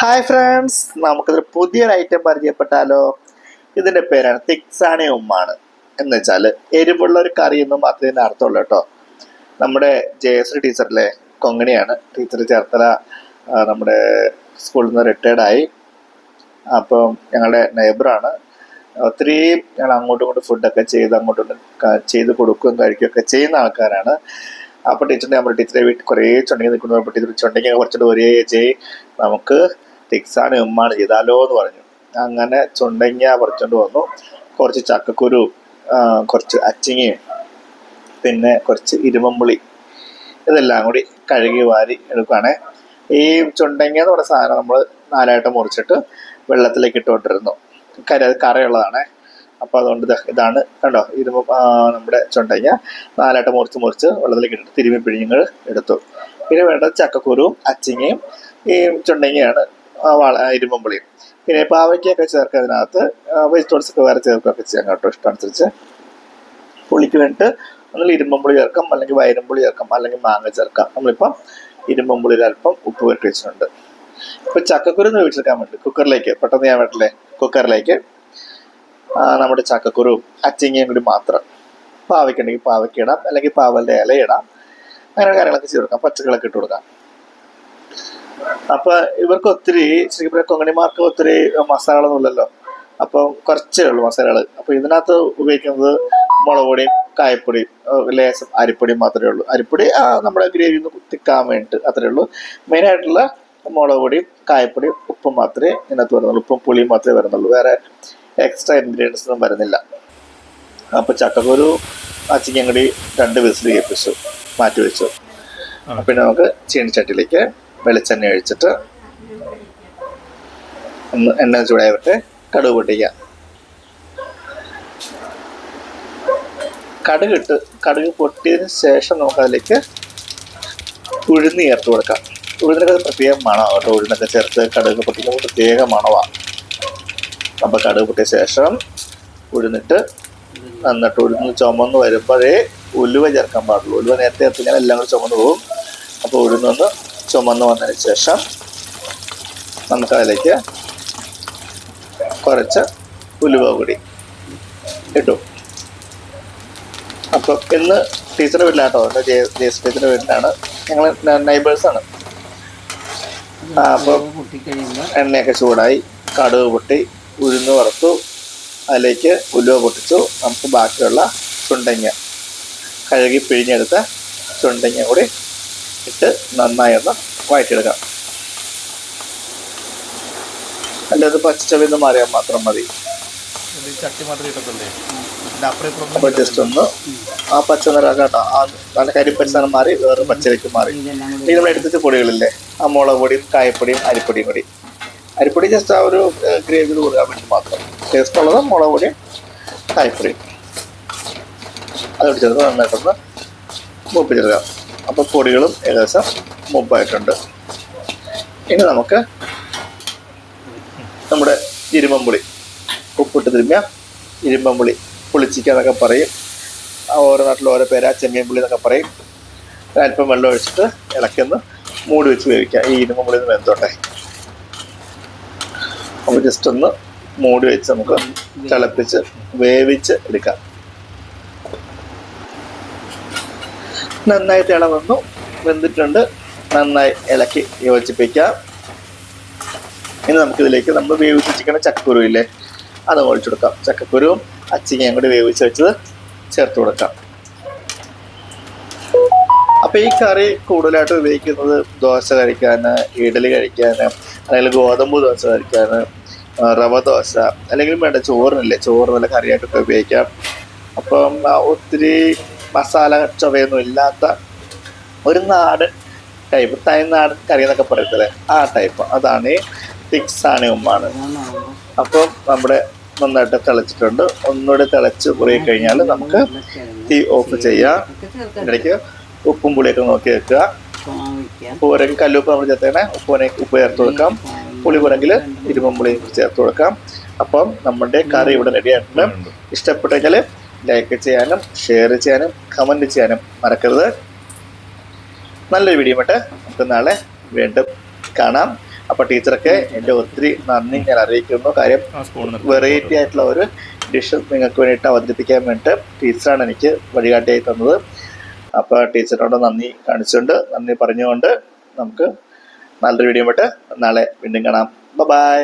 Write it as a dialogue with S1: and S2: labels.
S1: Hi friends നമുക്കിതൊരു പുതിയൊരു item പരിചയപ്പെട്ടാലോ? ഇതിന്റെ പേരാണ് തിക്സാണി ഉമ്മാണ്. എന്ന് വെച്ചാൽ എരിവുള്ള ഒരു കറി എന്ന് മാത്രമേ ഇതിന്റെ അർത്ഥമുള്ളൂ കേട്ടോ. നമ്മുടെ ജയശ്രീ ടീച്ചറിലെ കൊങ്ങണിയാണ്. ടീച്ചർ ചേർത്തല നമ്മുടെ സ്കൂളിൽ നിന്ന് റിട്ടയർഡ് ആയി. അപ്പം ഞങ്ങളുടെ നെയ്ബറാണ് ഒത്തിരി ഞങ്ങൾ അങ്ങോട്ടും ഇങ്ങോട്ടും ഫുഡൊക്കെ ചെയ്ത് അങ്ങോട്ടും ചെയ്ത് കൊടുക്കുകയും കഴിക്കുകയൊക്കെ ചെയ്യുന്ന ആൾക്കാരാണ്. അപ്പോൾ ടീച്ചറിന്റെ നമ്മുടെ ടീച്ചറെ വീട്ടിൽ കുറേ ചുണ്ടെങ്കിൽ നിൽക്കുന്നു. അപ്പോൾ ടീച്ചർ ചുണ്ടെങ്കിൽ കുറച്ചുകൂടെ ഒരേ ചെയ് നമുക്ക് തിക്സാണ് ഉമ്മാണ് ചെയ്താലോ എന്ന് പറഞ്ഞു. അങ്ങനെ ചുണ്ടങ്ങ പറിച്ചോണ്ട് വന്നു. കുറച്ച് ചക്കക്കുരു കുറച്ച് അച്ചിങ്ങയും പിന്നെ കുറച്ച് ഇരുമ്പുളി ഇതെല്ലാം കൂടി കഴുകി വാരി എടുക്കുകയാണേ ഈ ചുണ്ടങ്ങ എന്ന് പറയുന്ന സാധനം നമ്മൾ നാലായിട്ട് മുറിച്ചിട്ട് വെള്ളത്തിലേക്ക് ഇട്ടുകൊണ്ടിരുന്നു. കര കറയുള്ളതാണേ. അപ്പോൾ അതുകൊണ്ട് ഇതാണ് കണ്ടോ ഇരുമ്പ് നമ്മുടെ ചുണ്ടങ്ങ നാലായിട്ട് മുറിച്ച് മുറിച്ച് വെള്ളത്തിലേക്ക് ഇട്ടിട്ട് തിരുമ്മി പിഴിഞ്ഞുങ്ങൾ എടുത്തു. പിന്നെ വേണ്ടത് ചക്കക്കുരുവും അച്ചിങ്ങയും ഈ ചുണ്ടങ്ങയാണ് ഇരുമ്പുളിയും പിന്നെ പാവയ്ക്കൊക്കെ ചേർക്കുക അതിനകത്ത്. വെജിറ്റബിൾസ് ഒക്കെ വേറെ ചേർക്കുകയൊക്കെ ചെയ്യാം കേട്ടോ ഇഷ്ടമനുസരിച്ച്. പുളിക്ക് വേണ്ടിയിട്ട് ഒന്നുകിൽ ഇരുമ്പുളി ചേർക്കാം അല്ലെങ്കിൽ വയരമ്പുളി ചേർക്കാം അല്ലെങ്കിൽ മാങ്ങ ചേർക്കാം. നമ്മളിപ്പം ഇരുമ്പുളിയിൽ അല്പം ഉപ്പ് പുരട്ടി വെച്ചിട്ടുണ്ട്. ഇപ്പൊ ചക്കക്കുരു വേവിച്ചെടുക്കാൻ വേണ്ടി കുക്കറിലേക്ക് പെട്ടെന്ന് ഞാൻ വീട്ടിലെ കുക്കറിലേക്ക് നമ്മുടെ ചക്കക്കുരു അച്ചിങ്ങയും കൂടി മാത്രം. പാവയ്ക്കുണ്ടെങ്കിൽ പാവയ്ക്ക് ഇടാം അല്ലെങ്കിൽ പാവലിന്റെ ഇല ഇടാം അങ്ങനെ കാര്യങ്ങളൊക്കെ ചെയ്ത് കൊടുക്കാം പച്ചക്കറികളൊക്കെ ഇട്ട് കൊടുക്കാം. അപ്പൊ ഇവർക്ക് ഒത്തിരി ശരിക്കും പറഞ്ഞാൽ കൊങ്ങണിമാർക്ക് ഒത്തിരി മസാലകളൊന്നും ഇല്ലല്ലോ. അപ്പം കുറച്ചേ ഉള്ളൂ മസാലകൾ അപ്പൊ ഇതിനകത്ത് ഉപയോഗിക്കുന്നത് മുളക് പൊടിയും കായപ്പൊടിയും ഏഹ് ലേശം അരിപ്പൊടിയും മാത്രമേ ഉള്ളൂ. അരിപ്പൊടി ആ, നമ്മുടെ ഗ്രേവി ഒന്ന് കുത്തിക്കാൻ വേണ്ടിയിട്ട് അത്രേ ഉള്ളൂ. മെയിനായിട്ടുള്ള മുളക് പൊടിയും കായപ്പൊടിയും ഉപ്പും മാത്രമേ ഇതിനകത്ത് വരുന്നുള്ളൂ. ഉപ്പും പുളിയും മാത്രമേ വരുന്നുള്ളൂ. വേറെ എക്സ്ട്രാ ഇൻഗ്രീഡിയൻസ് ഒന്നും വരുന്നില്ല. അപ്പൊ ചക്കക്കുരു കൂടി രണ്ട് വിസിൽ കേൾപ്പിച്ചു മാറ്റി വെച്ചു. പിന്നെ നമുക്ക് ചീനിച്ചട്ടിയിലേക്ക് വെളിച്ചെണ്ണ ഒഴിച്ചിട്ട് ഒന്ന് എണ്ണ ചൂടായിട്ട് കടുക് പൊട്ടിക്കാം കടുക് ഇട്ട് കടുക് പൊട്ടിയതിന് ശേഷം നമുക്ക് അതിലേക്ക് ഉഴുന്ന് ചേർത്ത് കൊടുക്കാം. ഉഴുന്നൊക്കെ പ്രത്യേക മണമാണ് കേട്ടോ. ഉഴുന്നൊക്കെ ചേർത്ത് കടുക് പൊട്ടിക്കുമ്പോൾ പ്രത്യേക മണമാണ്. അപ്പോൾ കടുക് പൊട്ടിയ ശേഷം ഉഴുന്നിട്ട് എന്നിട്ട് ഉഴുന്ന് ചുമന്ന് വരുമ്പോഴേ ഉലുവ ചേർക്കാൻ പാടുള്ളൂ. ഉലുവ നേരത്തെ ചേർത്തിങ്ങനെ എല്ലാം കൂടി ചുമന്ന് പോകും. അപ്പോൾ ഉഴുന്നൊന്ന് ചുമന്ന് വന്നതിന് ശേഷം നമുക്കതിലേക്ക് കുറച്ച് ഉലുവ കൂടി ഇട്ടു. അപ്പം ഇന്ന് ടീച്ചറുടെ വീട്ടിലാട്ടോ എന്റെ ജെ ജേസ് ടീച്ചറുടെ വീട്ടിലാണ് ഞങ്ങൾ നൈബേഴ്സാണ് ആ അപ്പം
S2: പൊട്ടിക്കഴിയുമ്പോൾ
S1: എണ്ണയൊക്കെ ചൂടായി കടുക് പൊട്ടി ഉഴുന്ന് വറുത്തു അതിലേക്ക് ഉലുവ പൊട്ടിച്ചു. നമുക്ക് ബാക്കിയുള്ള ചുണ്ടങ്ങ കഴുകി പിഴിഞ്ഞെടുത്ത ചുണ്ടങ്ങ കൂടി ഇട്ട് നന്നായി ഒന്ന് വഴറ്റിയെടുക്കാം അല്ല അത് പച്ചച്ചവിന്ന് മാറിയാൽ മാത്രം മതി.
S3: ചട്ടി
S1: അപ്പോൾ ജസ്റ്റ് ഒന്ന് ആ പച്ച നിറ കേട്ടോ. ആ നല്ല കരിപ്പരിസ്ഥാനം മാറി വേറെ പച്ചരിക്ക് മാറി.
S2: ഇനി
S1: നമ്മൾ എടുത്തിട്ട് പൊടികളില്ലേ? ആ മുളക് പൊടിയും കായപ്പൊടിയും അരിപ്പൊടിയും കൂടി. അരിപ്പൊടി ജസ്റ്റ് ആ ഒരു ഗ്രേവിയിൽ കൊടുക്കാൻ വേണ്ടി മാത്രം. ടേസ്റ്റ് ഉള്ളത് മുളക് പൊടിയും കായപ്പൊടിയും. അതോട് ചേർത്ത് നന്നായിട്ടൊന്ന് മൂപ്പിച്ചെടുക്കാം. അപ്പോൾ പൊടികളും ഏകദേശം മുമ്പായിട്ടുണ്ട്. ഇനി നമുക്ക് നമ്മുടെ ഇരുമ്പമ്പുളി ഉപ്പിട്ട് തിരുമ്മിയ ഇരുമ്പമ്പുളി പുളിച്ചിക്ക എന്നൊക്കെ പറയും. ഓരോ നാട്ടിൽ ഓരോ പേരാ ചെമ്മീൻ പുളി എന്നൊക്കെ പറയും. അല്പം വെള്ളം ഒഴിച്ചിട്ട് ഇളക്കുന്നു മൂടി വെച്ച് വേവിക്കാം. ഈ ഇരുമ്പുളി ഒന്ന് വെന്തോട്ടെ. നമുക്ക് ജസ്റ്റ് ഒന്ന് മൂടി വെച്ച് നമുക്ക് തിളപ്പിച്ച് വേവിച്ച് എടുക്കാം. നന്നായിട്ട് തിളവന്നു വന്നു. വെന്തിട്ടുണ്ട്. നന്നായി ഇളക്കി യോജിപ്പിക്കാം. ഇനി നമുക്കിതിലേക്ക് നമ്മൾ വേവിച്ച് വെച്ചിരിക്കുന്ന ചക്കക്കുരു ഇല്ലേ അത് ഒഴിച്ചു കൊടുക്കാം. ചക്കക്കുരുവും അച്ചിങ്ങയും കൂടി വേവിച്ച് വെച്ചത് ചേർത്ത് കൊടുക്കാം. അപ്പൊ ഈ കറി കൂടുതലായിട്ട് ഉപയോഗിക്കുന്നത് ദോശ കഴിക്കാൻ ഇഡലി കഴിക്കാൻ അല്ലെങ്കിൽ ഗോതമ്പ് ദോശ കഴിക്കാൻ റവ ദോശ അല്ലെങ്കിൽ വേണ്ട ചോറിനല്ലേ ചോറ് നല്ല കറിയായിട്ടൊക്കെ ഉപയോഗിക്കാം. അപ്പം ഒത്തിരി മസാല ചൊവയൊന്നും ഇല്ലാത്ത ഒരു നാടൻ ടൈപ്പ് തൈനാടൻ കറി എന്നൊക്കെ പറയത്തില്ലേ? ആ ടൈപ്പ് അതാണ് ഈ തിക്സാണി ഉമ്മാണ് അപ്പം നമ്മുടെ നന്നായിട്ട് തിളച്ചിട്ടുണ്ട്. ഒന്നുകൂടി തിളച്ച് പുറകെ കഴിഞ്ഞാൽ നമുക്ക് തീ ഓഫ് ചെയ്യാം. ഇടയ്ക്ക് ഉപ്പും പുളിയൊക്കെ നോക്കി വെക്കുക. പുരങ്കിൽ കല്ലുപ്പ് നമ്മൾ ചേർത്തേണേ ഉപ്പുനെ ഉപ്പ് ചേർത്ത് കൊടുക്കാം. പുളി പുറകിൽ ഇരുമ്പും പുളിയും ചേർത്ത് കൊടുക്കാം. അപ്പം നമ്മുടെ കറി ഇവിടെ റെഡി ആയിട്ടുണ്ട്. ഇഷ്ടപ്പെട്ടെങ്കിൽ ലൈക്ക് ചെയ്യാനും ഷെയർ ചെയ്യാനും കമന്റ് ചെയ്യാനും മറക്കരുത്. നല്ലൊരു വീഡിയോ മട്ടെ നമുക്ക് നാളെ വീണ്ടും കാണാം. അപ്പോൾ ടീച്ചറൊക്കെ എന്റെ ഒത്തിരി നന്ദി ഞാൻ അറിയിക്കുന്നു. കാര്യം വെറൈറ്റി ആയിട്ടുള്ള ഒരു ഡിഷ് നിങ്ങൾക്ക് വേണ്ടിയിട്ട് അവതരിപ്പിക്കാൻ വേണ്ടിയിട്ട് ടീച്ചറാണ് എനിക്ക് വഴികാട്ടിയായി തന്നത്. അപ്പോൾ ടീച്ചറിനോട് നന്ദി കാണിച്ചുകൊണ്ട് നന്ദി പറഞ്ഞുകൊണ്ട് നമുക്ക് നല്ലൊരു വീഡിയോ ആയിട്ട് നാളെ വീണ്ടും കാണാം. ബൈ